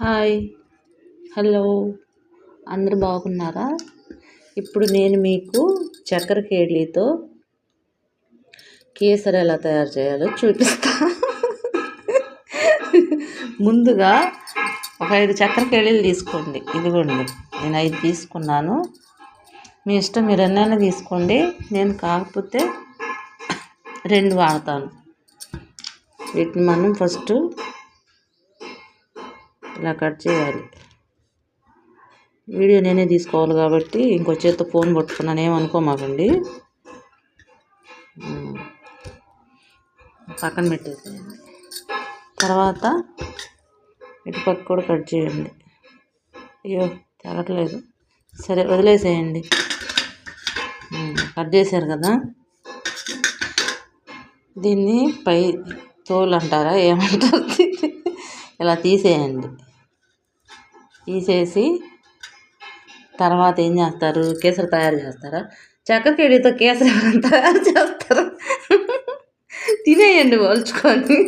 Hi. Hello. అందరు బాగున్నారా? ఇప్పుడు నేను మీకు చక్కెర కేళీతో కేసరి ఎలా తయారు చేయాలో చూపిస్తా. ముందుగా ఒక ఐదు చక్కెర కేళీలు తీసుకోండి. ఇదిగోండి నేను ఐదు తీసుకున్నాను. మీ ఇష్టం మీరు ఎన్నైనా తీసుకోండి. నేను కాకపోతే రెండు వాడతాను. వీటిని మనం ఫస్ట్ ఇలా కట్ చేయాలి. వీడియో నేనే తీసుకోవాలి కాబట్టి ఇంకో చేత్తో ఫోన్ పట్టుకున్నాను. ఏమనుకోమాకండి. పక్కన పెట్టేసేయండి. తర్వాత ఇటు పక్క కూడా కట్ చేయండి. అయ్యో తెగట్లేదు. సరే వదిలేసేయండి. కట్ చేశారు కదా. దీన్ని పై తోలు అంటారా? ఏమంటారు? ఇలా తీసేయండి. తీసేసి తర్వాత ఏం చేస్తారు? కేసరి తయారు చేస్తారా? చక్కెర కేడీతో కేసరి తయారు చేస్తారు? తినేయండి పోల్చుకొని.